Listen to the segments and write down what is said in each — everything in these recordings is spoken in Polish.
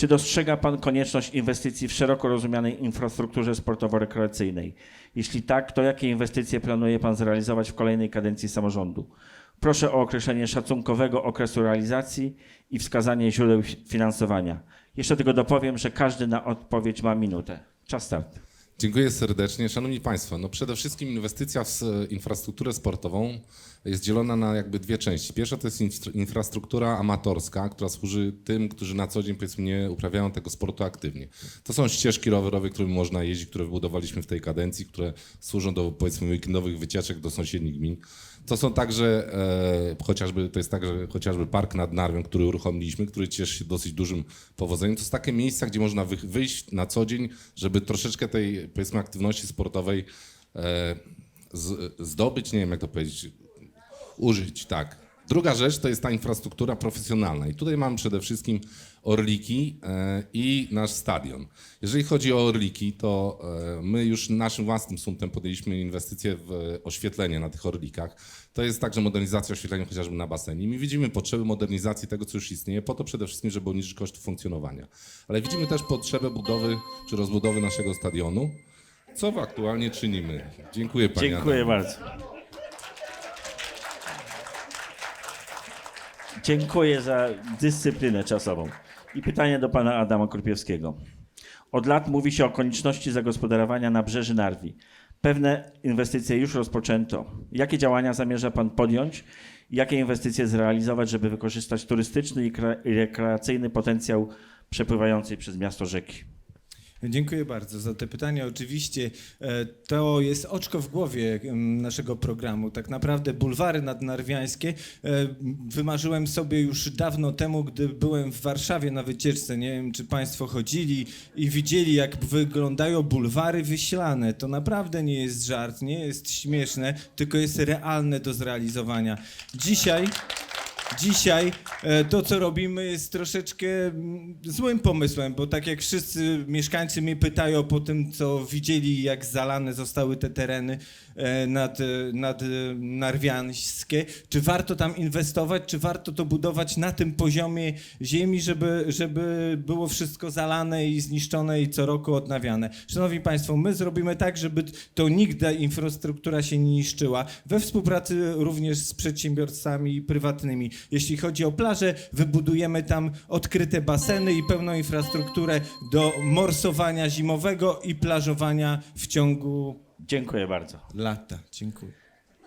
Czy dostrzega Pan konieczność inwestycji w szeroko rozumianej infrastrukturze sportowo-rekreacyjnej? Jeśli tak, to jakie inwestycje planuje Pan zrealizować w kolejnej kadencji samorządu? Proszę o określenie szacunkowego okresu realizacji i wskazanie źródeł fi- finansowania. Jeszcze tylko dopowiem, że każdy na odpowiedź ma minutę. Czas start. Dziękuję serdecznie. Szanowni Państwo, no przede wszystkim inwestycja w infrastrukturę sportową jest dzielona na jakby dwie części. Pierwsza to jest infra- infrastruktura amatorska, która służy tym, którzy na co dzień powiedzmy nie uprawiają tego sportu aktywnie. To są ścieżki rowerowe, którymi można jeździć, które wybudowaliśmy w tej kadencji, które służą do powiedzmy weekendowych wycieczek do sąsiednich gmin. To są także e, chociażby, to jest także chociażby park nad Narwią, który uruchomiliśmy, który cieszy się dosyć dużym powodzeniem. To jest takie miejsca, gdzie można wy, wyjść na co dzień, żeby troszeczkę tej powiedzmy aktywności sportowej e, z, zdobyć, nie wiem jak to powiedzieć, użyć, tak. Druga rzecz to jest ta infrastruktura profesjonalna i tutaj mamy przede wszystkim Orliki e, i nasz stadion. Jeżeli chodzi o Orliki, to e, my już naszym własnym sumptem podjęliśmy inwestycje w oświetlenie na tych Orlikach. To jest także modernizacja oświetlenia chociażby na basenie. My widzimy potrzeby modernizacji tego, co już istnieje, po to przede wszystkim, żeby obniżyć koszty funkcjonowania. Ale widzimy też potrzebę budowy czy rozbudowy naszego stadionu, co aktualnie czynimy. Dziękuję Panie Dziękuję bardzo. Dziękuję za dyscyplinę czasową. I pytanie do pana Adama Krupiewskiego. Od lat mówi się o konieczności zagospodarowania nabrzeży Narwi. Pewne inwestycje już rozpoczęto. Jakie działania zamierza pan podjąć? Jakie inwestycje zrealizować, żeby wykorzystać turystyczny i kre- i rekreacyjny potencjał przepływającej przez miasto rzeki? Dziękuję bardzo za te pytania. Oczywiście e, to jest oczko w głowie em, naszego programu. Tak naprawdę bulwary nadnarwiańskie e, wymarzyłem sobie już dawno temu, gdy byłem w Warszawie na wycieczce. Nie wiem, czy Państwo chodzili i widzieli, jak wyglądają bulwary wyślane. To naprawdę nie jest żart, nie jest śmieszne, tylko jest realne do zrealizowania. Dzisiaj. Dzisiaj e, to, co robimy, jest troszeczkę mm, złym pomysłem, bo tak jak wszyscy mieszkańcy mnie pytają po tym, co widzieli, jak zalane zostały te tereny nad, e, nad e, Narwiańskie, czy warto tam inwestować, czy warto to budować na tym poziomie ziemi, żeby, żeby było wszystko zalane i zniszczone i co roku odnawiane. Szanowni Państwo, my zrobimy tak, żeby to nigdy infrastruktura się nie niszczyła, we współpracy również z przedsiębiorcami prywatnymi. Jeśli chodzi o plaże, wybudujemy tam odkryte baseny i pełną infrastrukturę do morsowania zimowego i plażowania w ciągu Dziękuję bardzo. lata. Dziękuję.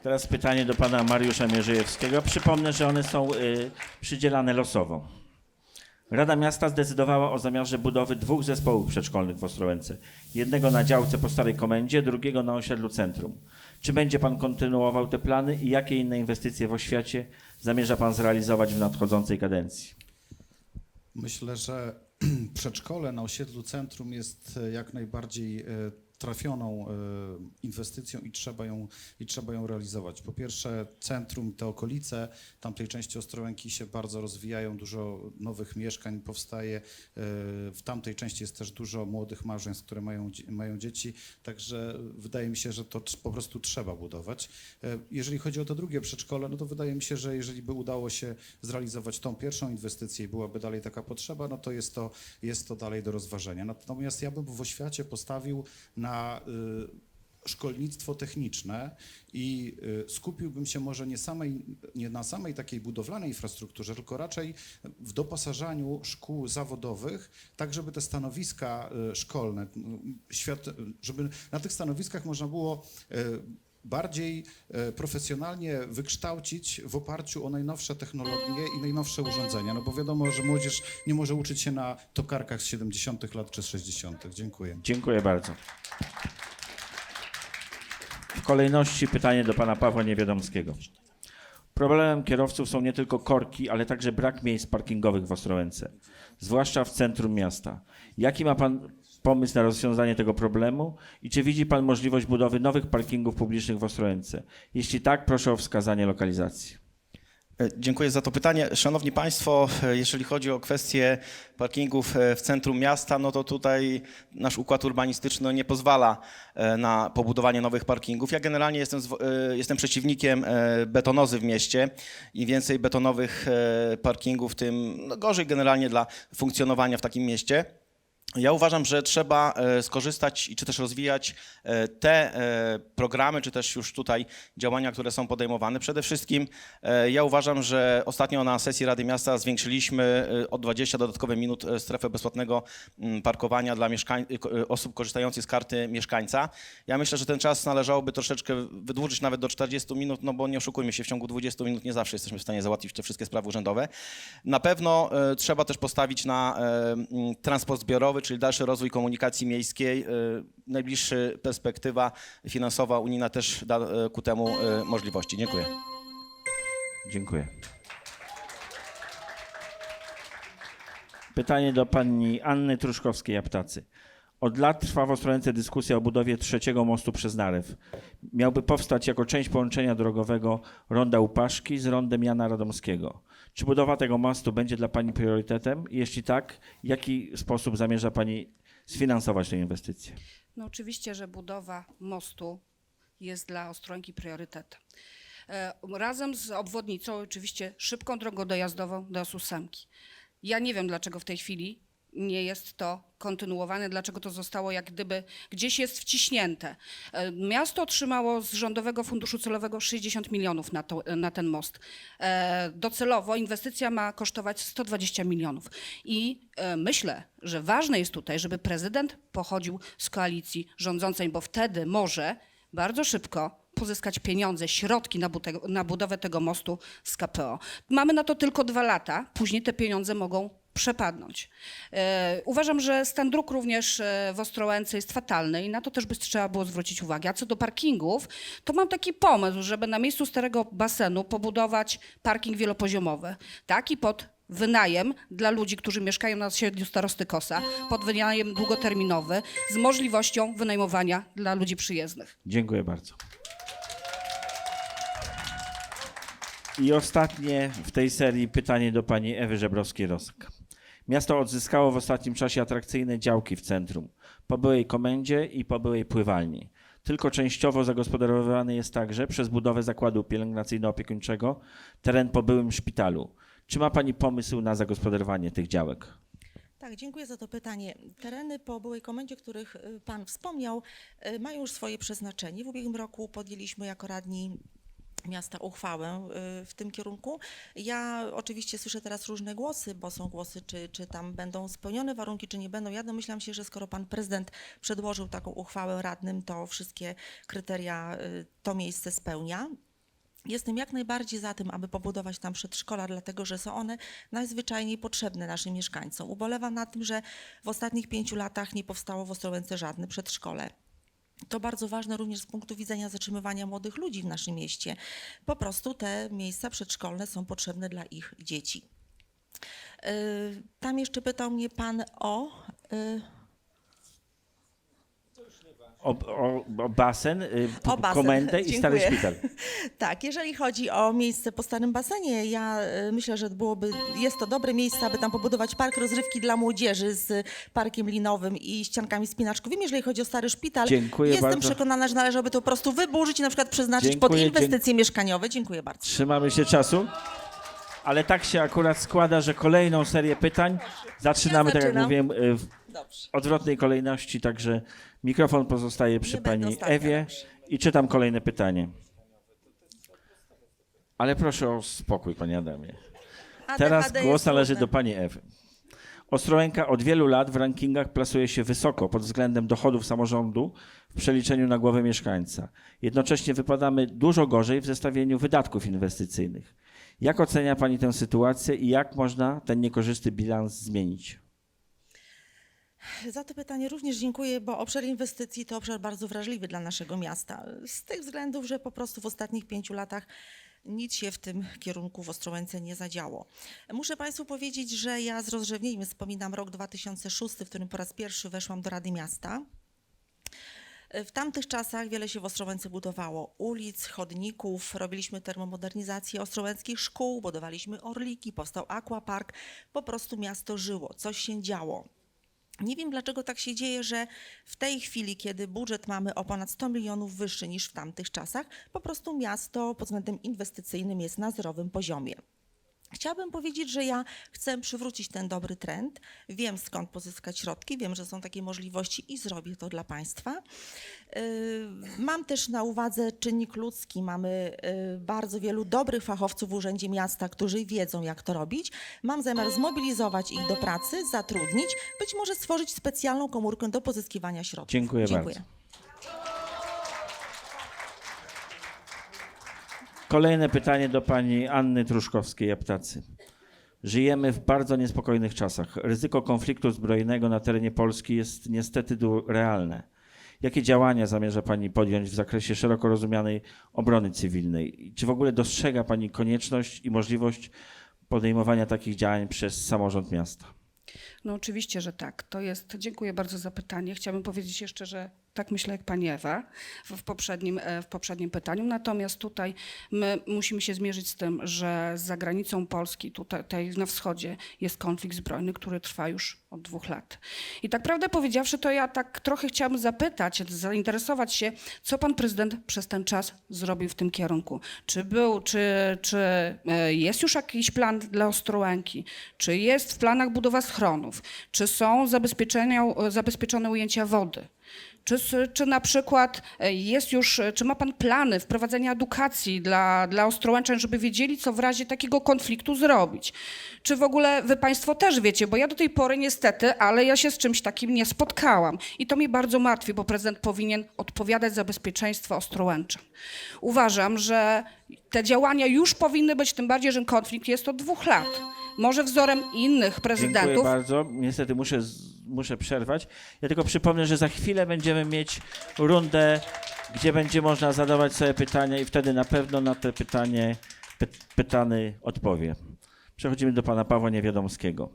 Teraz pytanie do pana Mariusza Mierzejewskiego. Przypomnę, że one są y, przydzielane losowo. Rada Miasta zdecydowała o zamiarze budowy dwóch zespołów przedszkolnych w Ostrołęce. Jednego na działce po Starej Komendzie, drugiego na osiedlu Centrum. Czy będzie pan kontynuował te plany i jakie inne inwestycje w oświacie zamierza pan zrealizować w nadchodzącej kadencji? Myślę, że przedszkole na osiedlu centrum jest e, jak najbardziej e, trafioną e, inwestycją i trzeba ją, i trzeba ją realizować. Po pierwsze, centrum, te okolice tamtej części Ostrołęki się bardzo rozwijają, dużo nowych mieszkań powstaje. E, W tamtej części jest też dużo młodych małżeństw, które mają, mają dzieci, także wydaje mi się, że to po prostu trzeba budować. E, Jeżeli chodzi o to drugie przedszkole, no to wydaje mi się, że jeżeli by udało się zrealizować tą pierwszą inwestycję i byłaby dalej taka potrzeba, no to jest to, jest to dalej do rozważenia. Natomiast ja bym w oświacie postawił na y, szkolnictwo techniczne i y, skupiłbym się może nie, samej, nie na samej takiej budowlanej infrastrukturze, tylko raczej w doposażaniu szkół zawodowych, tak żeby te stanowiska y, szkolne, żeby na tych stanowiskach można było bardziej e, profesjonalnie wykształcić w oparciu o najnowsze technologie i najnowsze urządzenia. No bo wiadomo, że młodzież nie może uczyć się na tokarkach z 70. lat czy z 60. Dziękuję. Dziękuję bardzo. W kolejności pytanie do pana Pawła Niewiadomskiego. Problemem kierowców są nie tylko korki, ale także brak miejsc parkingowych w Ostrołęce, zwłaszcza w centrum miasta. Jaki ma pan pomysł na rozwiązanie tego problemu i czy widzi pan możliwość budowy nowych parkingów publicznych w Ostrołęce? Jeśli tak, proszę o wskazanie lokalizacji. E, Dziękuję za to pytanie. Szanowni Państwo, e, jeżeli chodzi o kwestię parkingów e, w centrum miasta, no to tutaj nasz układ urbanistyczny nie pozwala na pobudowanie nowych parkingów. Ja generalnie jestem, jestem przeciwnikiem betonozy w mieście. Im więcej betonowych parkingów, tym no, gorzej generalnie dla funkcjonowania w takim mieście. Ja uważam, że trzeba e, skorzystać i czy też rozwijać e, te e, programy, czy też już tutaj działania, które są podejmowane. Przede wszystkim ja uważam, że ostatnio na sesji Rady Miasta zwiększyliśmy o 20 dodatkowe minut strefę bezpłatnego mm, parkowania dla osób korzystających z karty mieszkańca. Ja myślę, że ten czas należałoby troszeczkę wydłużyć nawet do 40 minut, no bo nie oszukujmy się, w ciągu 20 minut nie zawsze jesteśmy w stanie załatwić te wszystkie sprawy urzędowe. Na pewno trzeba też postawić na transport zbiorowy, czyli dalszy rozwój komunikacji miejskiej. E, Najbliższa perspektywa finansowa unijna też da e, ku temu e, możliwości. Dziękuję. Dziękuję. Pytanie do pani Anny Truszkowskiej-Aptacy. Od lat trwa w Ostrowence dyskusja o budowie trzeciego mostu przez Narew. Miałby powstać jako część połączenia drogowego ronda Upaszki z rondem Jana Radomskiego. Czy budowa tego mostu będzie dla pani priorytetem? Jeśli tak, w jaki sposób zamierza pani sfinansować tę inwestycję? No oczywiście, że budowa mostu jest dla Ostrołęki priorytetem. Razem z obwodnicą oczywiście szybką drogą dojazdową do Ósemki. Ja nie wiem, dlaczego w tej chwili nie jest to kontynuowane, dlaczego to zostało jak gdyby gdzieś jest wciśnięte. E, Miasto otrzymało z Rządowego Funduszu Celowego 60 milionów na, to, na ten most. E, Docelowo inwestycja ma kosztować 120 milionów. I e, myślę, że ważne jest tutaj, żeby prezydent pochodził z koalicji rządzącej, bo wtedy może bardzo szybko pozyskać pieniądze, środki na, na budowę tego mostu z KPO. Mamy na to tylko dwa lata, później te pieniądze mogą przepadnąć. E, uważam, że stan dróg również e, w Ostrołęce jest fatalny i na to też by trzeba było zwrócić uwagę. A co do parkingów, to mam taki pomysł, żeby na miejscu starego basenu pobudować parking wielopoziomowy. Taki pod wynajem dla ludzi, którzy mieszkają na osiedlu starosty Kosa, pod wynajem długoterminowy z możliwością wynajmowania dla ludzi przyjezdnych. Dziękuję bardzo. I ostatnie w tej serii pytanie do pani Ewy Żebrowskiej-Rosak. Miasto odzyskało w ostatnim czasie atrakcyjne działki w centrum, po byłej komendzie i po byłej pływalni. Tylko częściowo zagospodarowany jest także przez budowę zakładu pielęgnacyjno-opiekuńczego teren po byłym szpitalu. Czy ma pani pomysł na zagospodarowanie tych działek? Tak, dziękuję za to pytanie. Tereny po byłej komendzie, których y, Pan wspomniał, y, mają już swoje przeznaczenie. W ubiegłym roku podjęliśmy jako radni miasta uchwałę y, w tym kierunku. Ja oczywiście słyszę teraz różne głosy, bo są głosy, czy, czy tam będą spełnione warunki, czy nie będą. Ja domyślam się, że skoro pan prezydent przedłożył taką uchwałę radnym, to wszystkie kryteria y, to miejsce spełnia. Jestem jak najbardziej za tym, aby pobudować tam przedszkola, dlatego że są one najzwyczajniej potrzebne naszym mieszkańcom. Ubolewam na tym, że w ostatnich pięciu latach nie powstało w Ostrowęce żadne przedszkole. To bardzo ważne również z punktu widzenia zatrzymywania młodych ludzi w naszym mieście. Po prostu te miejsca przedszkolne są potrzebne dla ich dzieci. Yy, Tam jeszcze pytał mnie pan o. O, o, o basen, y, O basen, komendę i stary dziękuję. szpital. Tak, jeżeli chodzi o miejsce po Starym Basenie, ja y, myślę, że byłoby, jest to dobre miejsce, aby tam pobudować park rozrywki dla młodzieży z parkiem linowym i ściankami spinaczkowymi. Jeżeli chodzi o Stary Szpital, Dziękuję jestem bardzo. przekonana, że należałoby to po prostu wyburzyć i na przykład przeznaczyć Dziękuję, pod inwestycje mieszkaniowe. Dziękuję bardzo. Trzymamy się czasu. Ale tak się akurat składa, że kolejną serię pytań zaczynamy, tak jak zaczynam. mówiłem, y, w Dobrze. odwrotnej kolejności, także mikrofon pozostaje przy będę pani ostatnia, Ewie i czytam kolejne pytanie. Ale proszę o spokój, panie Adamie. Teraz głos należy trudne. do pani Ewy. Ostrołęka od wielu lat w rankingach plasuje się wysoko pod względem dochodów samorządu w przeliczeniu na głowę mieszkańca. Jednocześnie wypadamy dużo gorzej w zestawieniu wydatków inwestycyjnych. Jak ocenia pani tę sytuację i jak można ten niekorzystny bilans zmienić? Za to pytanie również dziękuję, bo obszar inwestycji to obszar bardzo wrażliwy dla naszego miasta. Z tych względów, że po prostu w ostatnich pięciu latach nic się w tym kierunku w Ostrołęce nie zadziało. Muszę Państwu powiedzieć, że ja z rozrzewnieniem wspominam rok 2006, w którym po raz pierwszy weszłam do Rady Miasta. W tamtych czasach wiele się w Ostrołęce budowało ulic, chodników, robiliśmy termomodernizację ostrołęckich szkół, budowaliśmy orliki, powstał aquapark. Po prostu miasto żyło, coś się działo. Nie wiem, dlaczego tak się dzieje, że w tej chwili, kiedy budżet mamy o ponad 100 milionów wyższy niż w tamtych czasach, po prostu miasto pod względem inwestycyjnym jest na zerowym poziomie. Chciałabym powiedzieć, że ja chcę przywrócić ten dobry trend. Wiem skąd pozyskać środki, wiem, że są takie możliwości i zrobię to dla Państwa. Yy, Mam też na uwadze czynnik ludzki. Mamy yy, bardzo wielu dobrych fachowców w Urzędzie Miasta, którzy wiedzą, jak to robić. Mam zamiar zmobilizować ich do pracy, zatrudnić, być może stworzyć specjalną komórkę do pozyskiwania środków. Dziękuję Dziękuję. bardzo. Kolejne pytanie do pani Anny Truszkowskiej-Aptacy. Żyjemy w bardzo niespokojnych czasach. Ryzyko konfliktu zbrojnego na terenie Polski jest niestety realne. Jakie działania zamierza Pani podjąć w zakresie szeroko rozumianej obrony cywilnej? Czy w ogóle dostrzega Pani konieczność i możliwość podejmowania takich działań przez samorząd miasta? No oczywiście, że tak. To jest, dziękuję bardzo za pytanie. Chciałabym powiedzieć jeszcze, że tak myślę jak pani Ewa w, poprzednim, e, w poprzednim pytaniu. Natomiast tutaj my musimy się zmierzyć z tym, że za granicą Polski, tutaj, tutaj na wschodzie jest konflikt zbrojny, który trwa już od dwóch lat. I tak prawdę powiedziawszy, to ja tak trochę chciałabym zapytać, zainteresować się, co pan prezydent przez ten czas zrobił w tym kierunku. Czy był, czy, czy e, jest już jakiś plan dla Ostrołęki? Czy jest w planach budowa schronów? Czy są zabezpieczone ujęcia wody? Czy, czy na przykład e, jest już, e, czy ma pan plany wprowadzenia edukacji dla, dla żeby wiedzieli, co w razie takiego konfliktu zrobić? Czy w ogóle wy państwo też wiecie, bo ja do tej pory niestety, ale ja się z czymś takim nie spotkałam. I to mnie bardzo martwi, bo prezydent powinien odpowiadać za bezpieczeństwo Ostrołęczan. Uważam, że te działania już powinny być, tym bardziej, że konflikt jest od dwóch lat. Może wzorem innych Dziękuję prezydentów, bardzo. Niestety muszę, muszę przerwać. Ja tylko przypomnę, że za chwilę będziemy mieć rundę, gdzie będzie można zadawać sobie pytania i wtedy na pewno na te pytanie py, pytany odpowie. Przechodzimy do pana Pawła Niewiadomskiego.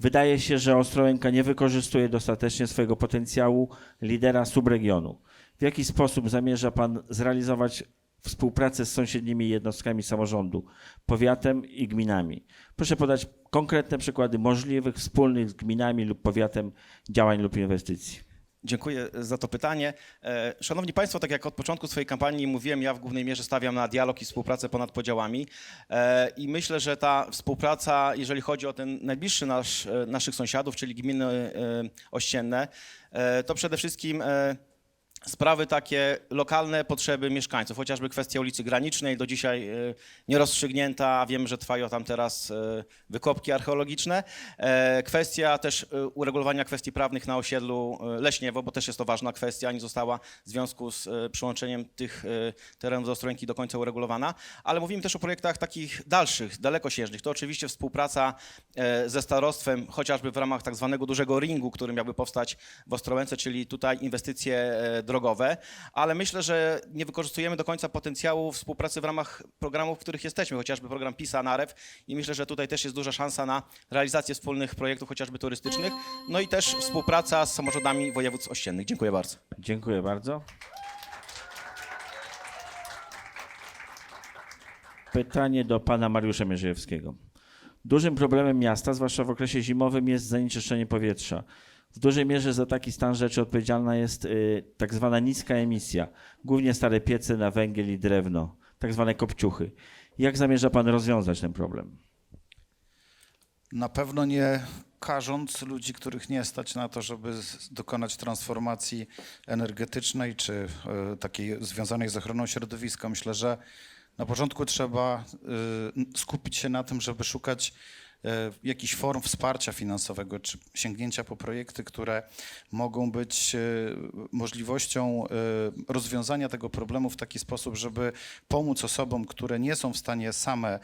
Wydaje się, że Ostrołęka nie wykorzystuje dostatecznie swojego potencjału lidera subregionu. W jaki sposób zamierza pan zrealizować współpracę z sąsiednimi jednostkami samorządu, powiatem i gminami? Proszę podać konkretne przykłady możliwych wspólnych z gminami lub powiatem działań lub inwestycji. Dziękuję za to pytanie. E, Szanowni Państwo, tak jak od początku swojej kampanii mówiłem, ja w głównej mierze stawiam na dialog i współpracę ponad podziałami E, i myślę, że ta współpraca, jeżeli chodzi o ten najbliższy nasz, e, naszych sąsiadów, czyli gminy ościenne, to przede wszystkim sprawy takie lokalne potrzeby mieszkańców, chociażby kwestia ulicy Granicznej, do dzisiaj e, nierozstrzygnięta, wiem, że trwają tam teraz e, wykopki archeologiczne. E, Kwestia też uregulowania kwestii prawnych na osiedlu Leśniewo, bo też jest to ważna kwestia, nie została w związku z przyłączeniem tych terenów do Ostrołęki do końca uregulowana, ale mówimy też o projektach takich dalszych, dalekosiężnych. To oczywiście współpraca ze starostwem, chociażby w ramach tak zwanego dużego ringu, który miałby powstać w Ostrołęce, czyli tutaj inwestycje e, drogowe, ale myślę, że nie wykorzystujemy do końca potencjału współpracy w ramach programów, w których jesteśmy, chociażby program PISA, NAREW i myślę, że tutaj też jest duża szansa na realizację wspólnych projektów, chociażby turystycznych, no i też współpraca z samorządami województw ościennych. Dziękuję bardzo. Dziękuję bardzo. Pytanie do pana Mariusza Mierzejewskiego. Dużym problemem miasta, zwłaszcza w okresie zimowym, jest zanieczyszczenie powietrza. W dużej mierze za taki stan rzeczy odpowiedzialna jest y, tak zwana niska emisja, głównie stare piece na węgiel i drewno, tak zwane kopciuchy. Jak zamierza pan rozwiązać ten problem? Na pewno nie karząc ludzi, których nie stać na to, żeby dokonać transformacji energetycznej czy e, takiej związanej z ochroną środowiska. Myślę, że na początku trzeba e, skupić się na tym, żeby szukać jakichś form wsparcia finansowego czy sięgnięcia po projekty, które mogą być e, możliwością e, rozwiązania tego problemu w taki sposób, żeby pomóc osobom, które nie są w stanie same e,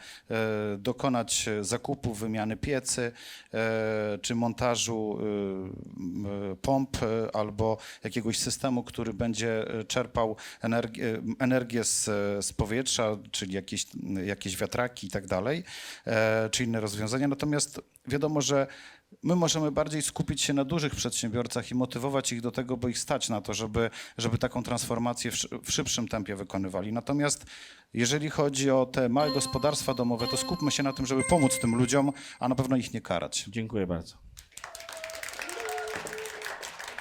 dokonać e, zakupu, wymiany piecy e, czy montażu e, e, pomp e, albo jakiegoś systemu, który będzie e, czerpał energię, energię z, z powietrza, czyli jakieś, jakieś wiatraki i tak dalej, e, czy inne rozwiązania. Natomiast wiadomo, że my możemy bardziej skupić się na dużych przedsiębiorcach i motywować ich do tego, bo ich stać na to, żeby, żeby taką transformację w, szy- w szybszym tempie wykonywali. Natomiast jeżeli chodzi o te małe gospodarstwa domowe, to skupmy się na tym, żeby pomóc tym ludziom, a na pewno ich nie karać. Dziękuję bardzo.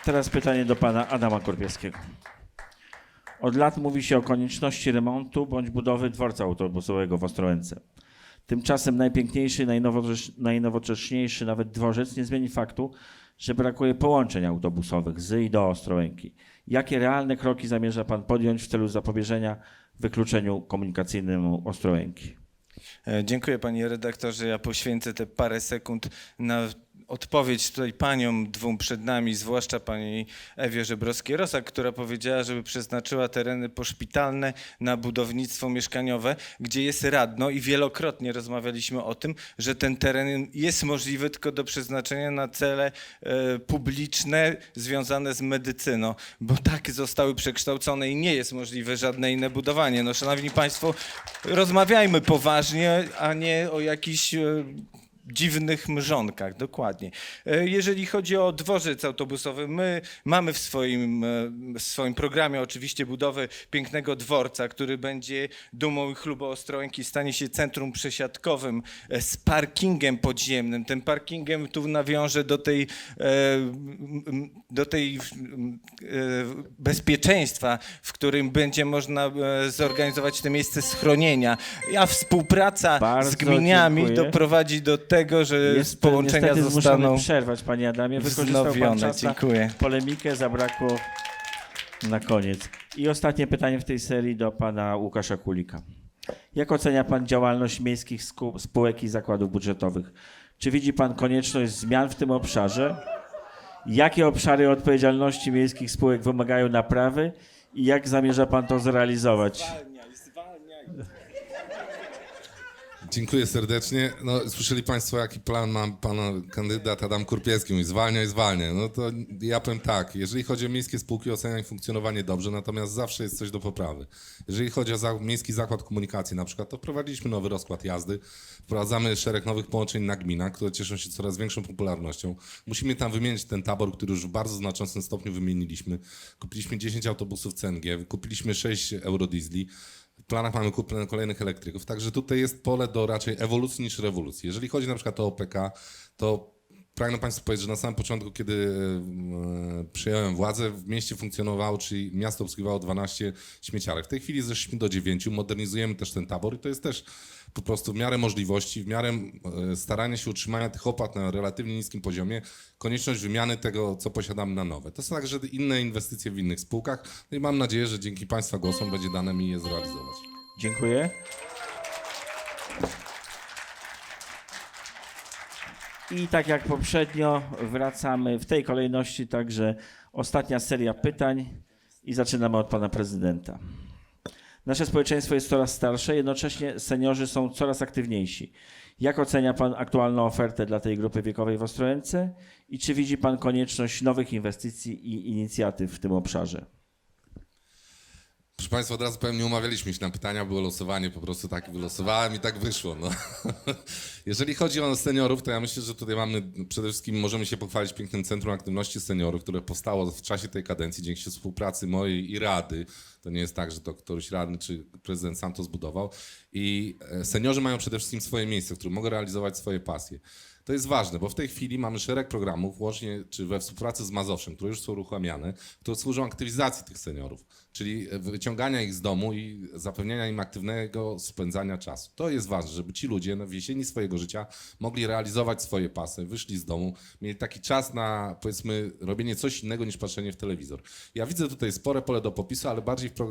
Teraz pytanie do pana Adama Korpiewskiego. Od lat mówi się o konieczności remontu bądź budowy dworca autobusowego w Ostrołęce. Tymczasem najpiękniejszy, najnowocześ- najnowocześniejszy nawet dworzec nie zmieni faktu, że brakuje połączeń autobusowych z i do Ostrołęki. Jakie realne kroki zamierza pan podjąć w celu zapobieżenia wykluczeniu komunikacyjnemu Ostrołęki? E, Dziękuję panie redaktorze. Ja poświęcę te parę sekund na odpowiedź tutaj paniom dwóm przed nami, zwłaszcza pani Ewie Żebrowskiej-Rosak, która powiedziała, żeby przeznaczyła tereny poszpitalne na budownictwo mieszkaniowe, gdzie jest radno i wielokrotnie rozmawialiśmy o tym, że ten teren jest możliwy tylko do przeznaczenia na cele e, publiczne związane z medycyną, bo tak zostały przekształcone i nie jest możliwe żadne inne budowanie. No szanowni państwo, rozmawiajmy poważnie, a nie o jakichś e, dziwnych mrzonkach, dokładnie. E, Jeżeli chodzi o dworzec autobusowy, my mamy w swoim, e, w swoim programie oczywiście budowę pięknego dworca, który będzie dumą i chlubą Ostrołęki, stanie się centrum przesiadkowym e, z parkingiem podziemnym. Tym parkingiem tu nawiążę do tej, do tej bezpieczeństwa, w którym będzie można zorganizować te miejsce schronienia. A współpraca Bardzo z gminiami dziękuję. doprowadzi do tego, że Jest, połączenia zostaną przerwać, panie Adamie. Wykorzystał pan na Dziękuję. polemikę, zabrakło na koniec. I ostatnie pytanie w tej serii do pana Łukasza Kulika. Jak ocenia pan działalność miejskich spółek i zakładów budżetowych? Czy widzi pan konieczność zmian w tym obszarze? Jakie obszary odpowiedzialności miejskich spółek wymagają naprawy i jak zamierza pan to zrealizować? Dziękuję serdecznie. No, słyszeli Państwo, jaki plan ma pan kandydat Adam Kurpiecki. Mówi, zwalniaj, zwalniaj. No to ja powiem tak, jeżeli chodzi o miejskie spółki, oceniam ich funkcjonowanie dobrze, natomiast zawsze jest coś do poprawy. Jeżeli chodzi o za, Miejski Zakład Komunikacji na przykład, to wprowadziliśmy nowy rozkład jazdy, wprowadzamy szereg nowych połączeń na gminach, które cieszą się coraz większą popularnością. Musimy tam wymienić ten tabor, który już w bardzo znaczącym stopniu wymieniliśmy. Kupiliśmy 10 autobusów CNG, kupiliśmy 6 eurodiesli. Planach mamy kupę kolejnych elektryków, także tutaj jest pole do raczej ewolucji niż rewolucji. Jeżeli chodzi na przykład o OPK, to pragnę Państwu powiedzieć, że na samym początku, kiedy e, przyjąłem władzę, w mieście funkcjonowało, czyli miasto obsługiwało 12 śmieciarek. W tej chwili zeszliśmy do 9, modernizujemy też ten tabor i to jest też po prostu w miarę możliwości, w miarę e, starania się utrzymania tych opłat na relatywnie niskim poziomie, konieczność wymiany tego, co posiadamy na nowe. To są także inne inwestycje w innych spółkach no i mam nadzieję, że dzięki Państwa głosom będzie dane mi je zrealizować. Dziękuję. I tak jak poprzednio, wracamy w tej kolejności także ostatnia seria pytań i zaczynamy od pana prezydenta. Nasze społeczeństwo jest coraz starsze, jednocześnie seniorzy są coraz aktywniejsi. Jak ocenia pan aktualną ofertę dla tej grupy wiekowej w Ostrołęce i czy widzi pan konieczność nowych inwestycji i inicjatyw w tym obszarze? Proszę Państwa, od razu powiem, nie umawialiśmy się na pytania, było losowanie, po prostu tak wylosowałem i tak wyszło. No. Jeżeli chodzi o seniorów, to ja myślę, że tutaj mamy, przede wszystkim możemy się pochwalić pięknym Centrum Aktywności Seniorów, które powstało w czasie tej kadencji dzięki współpracy mojej i Rady. To nie jest tak, że to któryś radny czy prezydent sam to zbudował. I e, seniorzy mają przede wszystkim swoje miejsce, w którym mogą realizować swoje pasje. To jest ważne, bo w tej chwili mamy szereg programów, łącznie czy we współpracy z Mazowszem, które już są uruchamiane, które służą aktywizacji tych seniorów, czyli wyciągania ich z domu i zapewniania im aktywnego spędzania czasu. To jest ważne, żeby ci ludzie no, w jesieni swojego życia mogli realizować swoje pasy, wyszli z domu, mieli taki czas na powiedzmy robienie coś innego niż patrzenie w telewizor. Ja widzę tutaj spore pole do popisu, ale bardziej w pro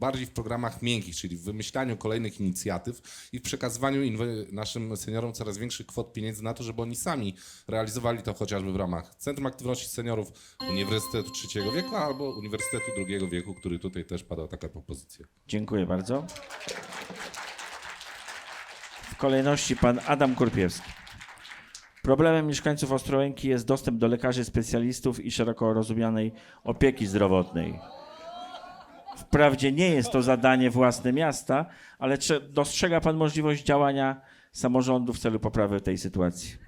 bardziej w programach miękkich, czyli w wymyślaniu kolejnych inicjatyw i w przekazywaniu naszym seniorom coraz większych kwot pieniędzy na to, żeby oni sami realizowali to chociażby w ramach Centrum Aktywności Seniorów Uniwersytetu Trzeciego Wieku albo Uniwersytetu Drugiego Wieku, który tutaj też padał taka propozycja. Dziękuję bardzo. W kolejności pan Adam Kurpiewski. Problemem mieszkańców Ostrołęki jest dostęp do lekarzy specjalistów i szeroko rozumianej opieki zdrowotnej. Wprawdzie nie jest to zadanie własne miasta, ale czy dostrzega pan możliwość działania samorządu w celu poprawy tej sytuacji?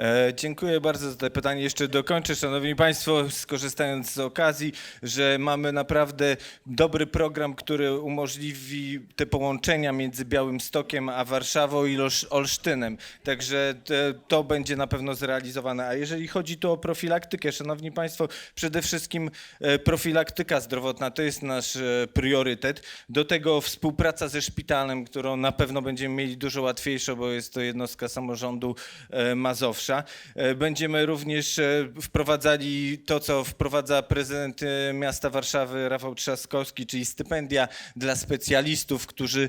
E, dziękuję bardzo za to pytanie. Jeszcze dokończę, Szanowni Państwo, skorzystając z okazji, że mamy naprawdę dobry program, który umożliwi te połączenia między Białymstokiem a Warszawą i Olsztynem. Także te, to będzie na pewno zrealizowane. A jeżeli chodzi tu o profilaktykę, Szanowni Państwo, przede wszystkim e, profilaktyka zdrowotna to jest nasz e, priorytet. Do tego współpraca ze szpitalem, którą na pewno będziemy mieli dużo łatwiejszą, bo jest to jednostka samorządu e, Mazowsza. E, Będziemy również e, wprowadzali to, co wprowadza prezydent e, miasta Warszawy Rafał Trzaskowski, czyli stypendia dla specjalistów, którzy,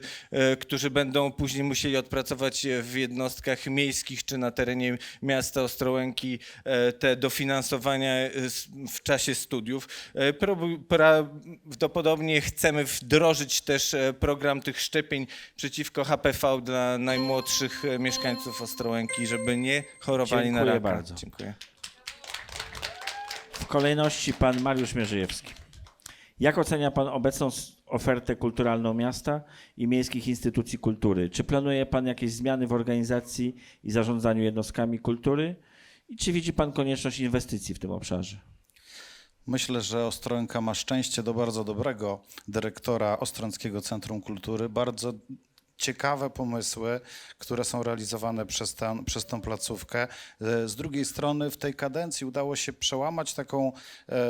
którzy będą później musieli odpracować w jednostkach miejskich czy na terenie miasta Ostrołęki te dofinansowania w czasie studiów. Prawdopodobnie chcemy wdrożyć też program tych szczepień przeciwko HPV dla najmłodszych mieszkańców Ostrołęki, żeby nie na Dziękuję raka. bardzo. Dziękuję. W kolejności pan Mariusz Mierzejewski. Jak ocenia pan obecną s- ofertę kulturalną miasta i miejskich instytucji kultury? Czy planuje pan jakieś zmiany w organizacji i zarządzaniu jednostkami kultury? I czy widzi pan konieczność inwestycji w tym obszarze? Myślę, że Ostrołęka ma szczęście do bardzo dobrego dyrektora Ostrąckiego Centrum Kultury. Bardzo ciekawe pomysły, które są realizowane przez, tę przez tą placówkę. E, Z drugiej strony w tej kadencji udało się przełamać taką, e,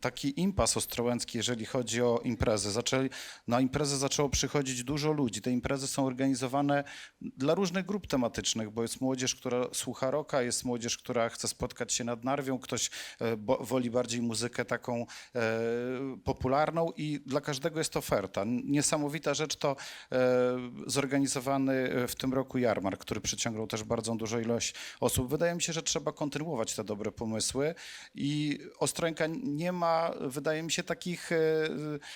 taki impas ostrołęcki, jeżeli chodzi o imprezy. Zaczęli, na imprezy zaczęło przychodzić dużo ludzi. Te imprezy są organizowane dla różnych grup tematycznych, bo jest młodzież, która słucha rocka, jest młodzież, która chce spotkać się nad Narwią, ktoś e, bo, woli bardziej muzykę taką popularną i dla każdego jest oferta. Niesamowita rzecz to zorganizowany e, w tym roku jarmark, który przyciągnął też bardzo dużą ilość osób. Wydaje mi się, że trzeba kontynuować te dobre pomysły i Ostrołęka nie ma, wydaje mi się, takich, e,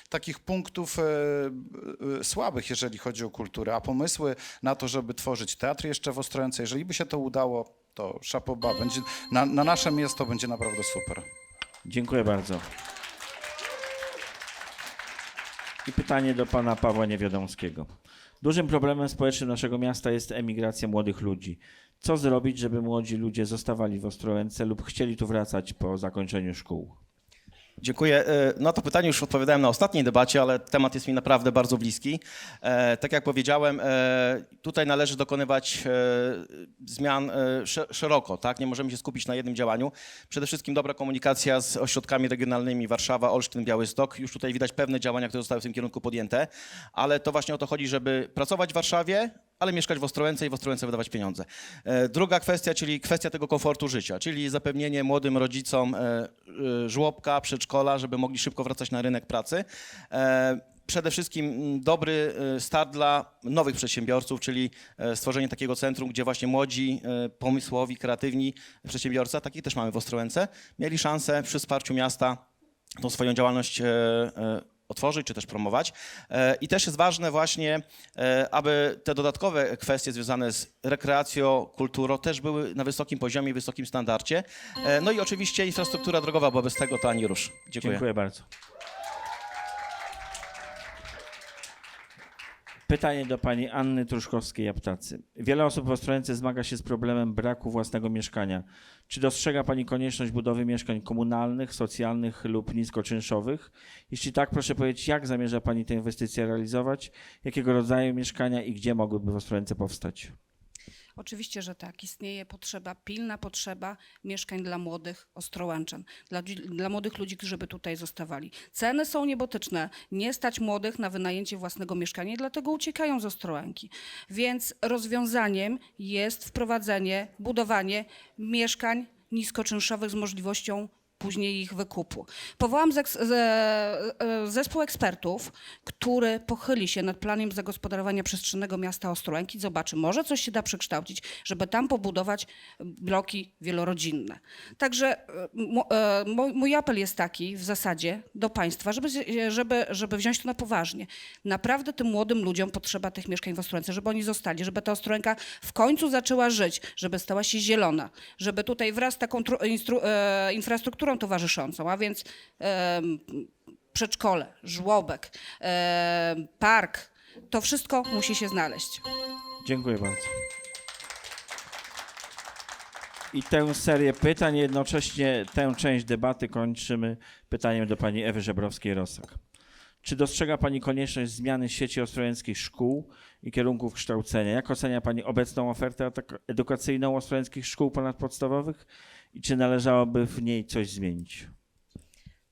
takich punktów e, słabych, jeżeli chodzi o kulturę, a pomysły na to, żeby tworzyć teatr jeszcze w Ostrołęce, jeżeli by się to udało, to szapoba, będzie, na, na nasze miasto będzie naprawdę super. Dziękuję bardzo. I pytanie do pana Pawła Niewiadomskiego. Dużym problemem społecznym naszego miasta jest emigracja młodych ludzi. Co zrobić, żeby młodzi ludzie zostawali w Ostrołęce lub chcieli tu wracać po zakończeniu szkół? Dziękuję. E, Na to pytanie już odpowiadałem na ostatniej debacie, ale temat jest mi naprawdę bardzo bliski. E, Tak jak powiedziałem, e, tutaj należy dokonywać zmian sze- szeroko, tak? Nie możemy się skupić na jednym działaniu. Przede wszystkim dobra komunikacja z ośrodkami regionalnymi Warszawa, Olsztyn, Białystok. Już tutaj widać pewne działania, które zostały w tym kierunku podjęte, ale to właśnie o to chodzi, żeby pracować w Warszawie, ale mieszkać w Ostrołęce i w Ostrołęce wydawać pieniądze. E, Druga kwestia, czyli kwestia tego komfortu życia, czyli zapewnienie młodym rodzicom e, e, żłobka, przedszkola, żeby mogli szybko wracać na rynek pracy. Przede wszystkim mm, dobry start dla nowych przedsiębiorców, czyli stworzenie takiego centrum, gdzie właśnie młodzi, pomysłowi, kreatywni przedsiębiorcy, takich też mamy w Ostrołęce, mieli szansę przy wsparciu miasta tą swoją działalność otworzyć czy też promować. E, I też jest ważne właśnie, e, aby te dodatkowe kwestie związane z rekreacją, kulturą też były na wysokim poziomie, wysokim standardzie. E, No i oczywiście infrastruktura drogowa, bo bez tego to ani rusz. Dziękuję. Dziękuję bardzo. Pytanie do pani Anny Truszkowskiej-Japtacy. Wiele osób w Ostrołęce zmaga się z problemem braku własnego mieszkania. Czy dostrzega pani konieczność budowy mieszkań komunalnych, socjalnych lub niskoczynszowych? Jeśli tak, proszę powiedzieć, jak zamierza pani te inwestycje realizować? Jakiego rodzaju mieszkania i gdzie mogłyby Ostrołęce powstać? Oczywiście, że tak. Istnieje potrzeba, pilna potrzeba mieszkań dla młodych Ostrołęczan, dla, dla młodych ludzi, którzy by tutaj zostawali. Ceny są niebotyczne. Nie stać młodych na wynajęcie własnego mieszkania dlatego uciekają z Ostrołęki. Więc rozwiązaniem jest wprowadzenie, budowanie mieszkań niskoczynszowych z możliwością później ich wykupu. Powołam e, zespół ekspertów, który pochyli się nad planem zagospodarowania przestrzennego miasta Ostrołęki, zobaczy, może coś się da przekształcić, żeby tam pobudować bloki wielorodzinne. Także e, e, mój, apel jest taki w zasadzie do państwa, żeby, żeby, żeby wziąć to na poważnie. Naprawdę tym młodym ludziom potrzeba tych mieszkań w Ostrołęce, żeby oni zostali, żeby ta Ostrołęka w końcu zaczęła żyć, żeby stała się zielona, żeby tutaj wraz z taką tru- towarzyszącą, a więc przedszkole, żłobek, park, to wszystko musi się znaleźć. Dziękuję bardzo. I tę serię pytań, jednocześnie tę część debaty kończymy pytaniem do pani Ewy Żebrowskiej-Rosak. Czy dostrzega pani konieczność zmiany sieci ostrołęckich szkół i kierunków kształcenia? Jak ocenia pani obecną ofertę edukacyjną ostrołęckich szkół ponadpodstawowych i czy należałoby w niej coś zmienić?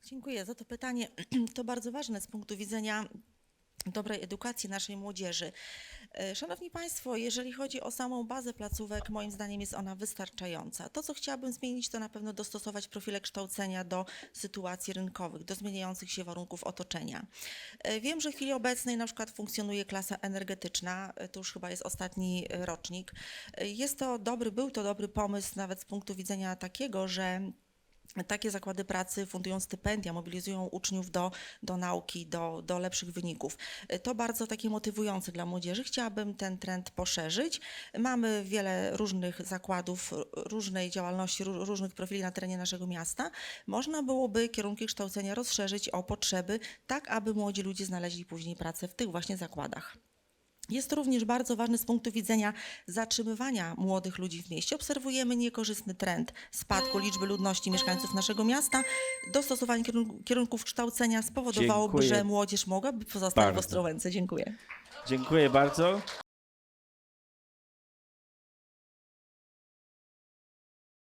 Dziękuję za to pytanie. To bardzo ważne z punktu widzenia dobrej edukacji naszej młodzieży. E, Szanowni Państwo, jeżeli chodzi o samą bazę placówek, moim zdaniem jest ona wystarczająca. To, co chciałabym zmienić, to na pewno dostosować profile kształcenia do sytuacji rynkowych, do zmieniających się warunków otoczenia. E, Wiem, że w chwili obecnej na przykład funkcjonuje klasa energetyczna, e, to już chyba jest ostatni rocznik. Jest to dobry, był to dobry pomysł nawet z punktu widzenia takiego, że takie zakłady pracy fundują stypendia, mobilizują uczniów do, do nauki, do, do lepszych wyników. To bardzo takie motywujące dla młodzieży. Chciałabym ten trend poszerzyć. Mamy wiele różnych zakładów, różnej działalności, ró- różnych profili na terenie naszego miasta. Można byłoby kierunki kształcenia rozszerzyć o potrzeby, tak aby młodzi ludzie znaleźli później pracę w tych właśnie zakładach. Jest to również bardzo ważne z punktu widzenia zatrzymywania młodych ludzi w mieście. Obserwujemy niekorzystny trend spadku liczby ludności mieszkańców naszego miasta. Dostosowanie kierun- kierunków kształcenia spowodowałoby, Dziękuję że młodzież mogłaby pozostać w bardzo. Ostrołęce. Dziękuję. Dziękuję bardzo.